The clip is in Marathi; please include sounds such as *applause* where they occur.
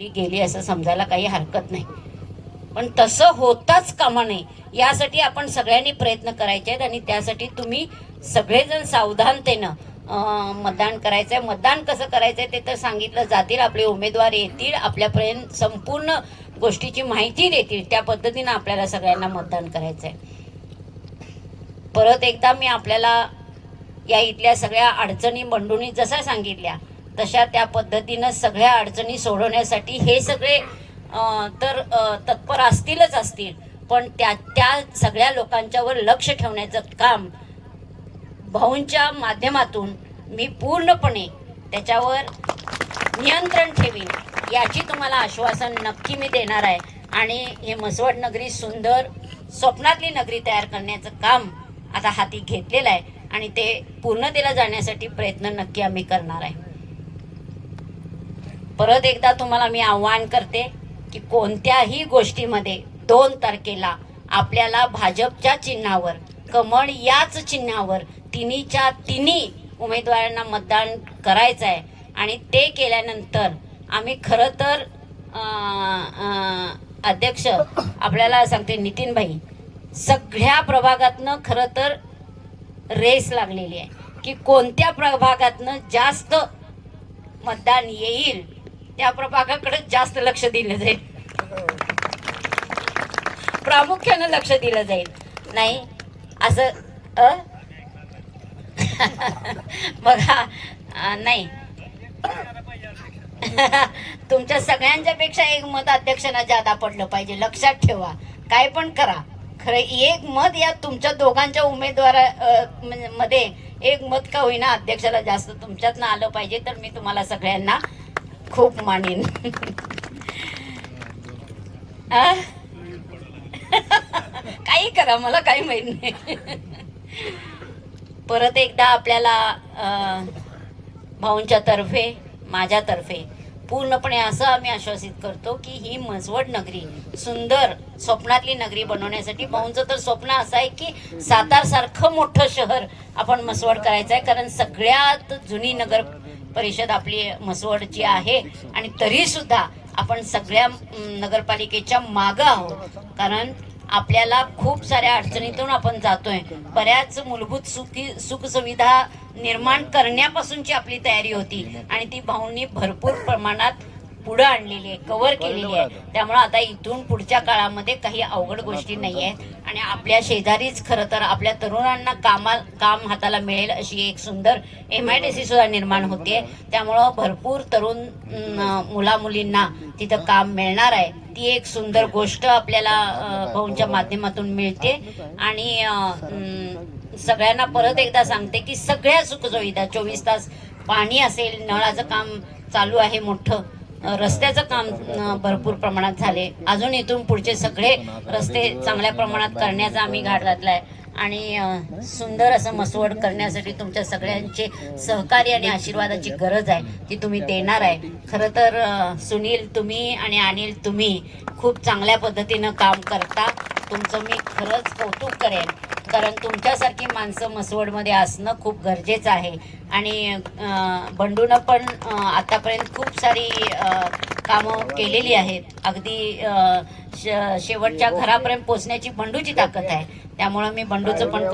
गेली असं समजायला काही हरकत नाही. पण तसं होताच कामा नये यासाठी आपण सगळ्यांनी प्रयत्न करायचे आहेत आणि त्यासाठी तुम्ही सगळेजण सावधानतेनं मतदान करायचंय. मतदान कसं करायचंय ते तर सांगितलं जातील. आपले उमेदवार येतील आपल्यापर्यंत संपूर्ण गोष्टीची माहिती देतील. त्या पद्धतीनं आपल्याला सगळ्यांना मतदान करायचंय. परत एकदा मी आपल्याला या इथल्या सगळ्या अडचणी बंडूनी जशा सांगितल्या तशा त्या पद्धतीनं सगळ्या अडचणी सोडवण्यासाठी हे सगळे तर तत्पर असतीलच असतील. पण त्या त्या सगळ्या लोकांच्यावर लक्ष ठेवण्याचं काम भाऊंच्या माध्यमातून मी पूर्णपणे त्याच्यावर नियंत्रण ठेवीन याची तुम्हाला आश्वासन नक्की मी देणार आहे. आणि हे मसवड नगरी सुंदर स्वप्नातली नगरी तयार करण्याचं काम आता हाती घेतलेलं आहे. आणि ते पूर्णतेला जाण्यासाठी प्रयत्न नक्की आम्ही करणार आहे. परत एकदा तुम्हाला मी आव्हान करते की कोणत्याही गोष्टीमध्ये दोन तारखेला आपल्याला भाजपच्या चिन्हावर कमळ याच चिन्हावर तिन्हीच्या तिन्ही उमेदवारांना मतदान करायचं आहे आणि ते केल्यानंतर आम्ही खरं तर अध्यक्ष आपल्याला सांगते नितीन भाई सगळ्या प्रभागातनं खरं तर रेस लागलेली आहे की कोणत्या प्रभागातनं जास्त मतदान येईल त्या प्रभागाकडे जास्त लक्ष दिलं जाईल. प्रामुख्यानं लक्ष दिलं जाईल. नाही असं अ? *laughs* बघा नाही. *laughs* तुमच्या सगळ्यांच्या पेक्षा एक मत अध्यक्षांना जादा पडलं पाहिजे लक्षात ठेवा. काय पण करा. खरं एक मत या तुमच्या दोघांच्या उमेदवारा म्हणजे मध्ये एक मत का होईना अध्यक्षाला जास्त तुमच्यातनं आलं पाहिजे तर मी तुम्हाला सगळ्यांना खूप मानेन. काही करा मला काही माहीत नाही. परत एकदा आपल्याला भाऊंच्या तर्फे माझ्यातर्फे पूर्णपणे असं आम्ही आश्वासित करतो की ही मसवड नगरी सुंदर स्वप्नातली नगरी बनवण्यासाठी भाऊंचं तर स्वप्न असं आहे की सातारसारखं मोठं शहर आपण मसवड करायचं आहे कारण सगळ्यात जुनी नगर परिषद आपली म्हसवडची आहे आणि तरी सुद्धा आपण सगळ्या नगरपालिकेच्या मागं आहोत. कारण आपल्याला खूप साऱ्या अडचणीतून आपण जातोय. बऱ्याच मूलभूत सुखी सुखसुविधा निर्माण करण्यापासूनची आपली तयारी होती. आणि ती भाऊंनी भरपूर प्रमाणात पुढं आणलेली आहे कव्हर केलेली आहे. त्यामुळे आता इथून पुढच्या काळामध्ये काही अवघड गोष्टी नाही आहेत. आणि आपल्या शेजारीच खरं तर आपल्या तरुणांना कामा काम हाताला मिळेल अशी एक सुंदर एम आय डी सी सुद्धा निर्माण होते. त्यामुळं भरपूर तरुण मुला मुलींना तिथं काम मिळणार आहे. ती एक सुंदर गोष्ट आपल्याला भाऊंच्या माध्यमातून मिळते. आणि सगळ्यांना परत एकदा सांगते की सगळ्या सुखसुविधा चोवीस तास पाणी असेल नळाचं काम चालू आहे मोठं. रस्त्याचं काम भरपूर प्रमाणात झाले. अजून इथून पुढचे सगळे रस्ते चांगल्या प्रमाणात करण्याचा आम्ही घाट घातलाय आणि सुंदर असं मसवड करण्यासाठी तुमच्या सगळ्यांचे सहकार्य आणि आशीर्वादाची गरज आहे ती तुम्ही देणार आहे. खरं तर सुनील तुम्ही आणि अनिल तुम्ही खूप चांगल्या पद्धतीनं काम करता. तुमचं मी खरंच कौतुक करेन. कारण तुमच्यासारखी माणसं मसवडमध्ये असणं खूप गरजेचं आहे. आणि बंडूनं पण आतापर्यंत खूप सारी कामं केलेली आहेत. अगदी शेवटच्या घरापर्यंत पोचण्याची बंडूची ताकद आहे. त्यामुळं मी बंडूचं पण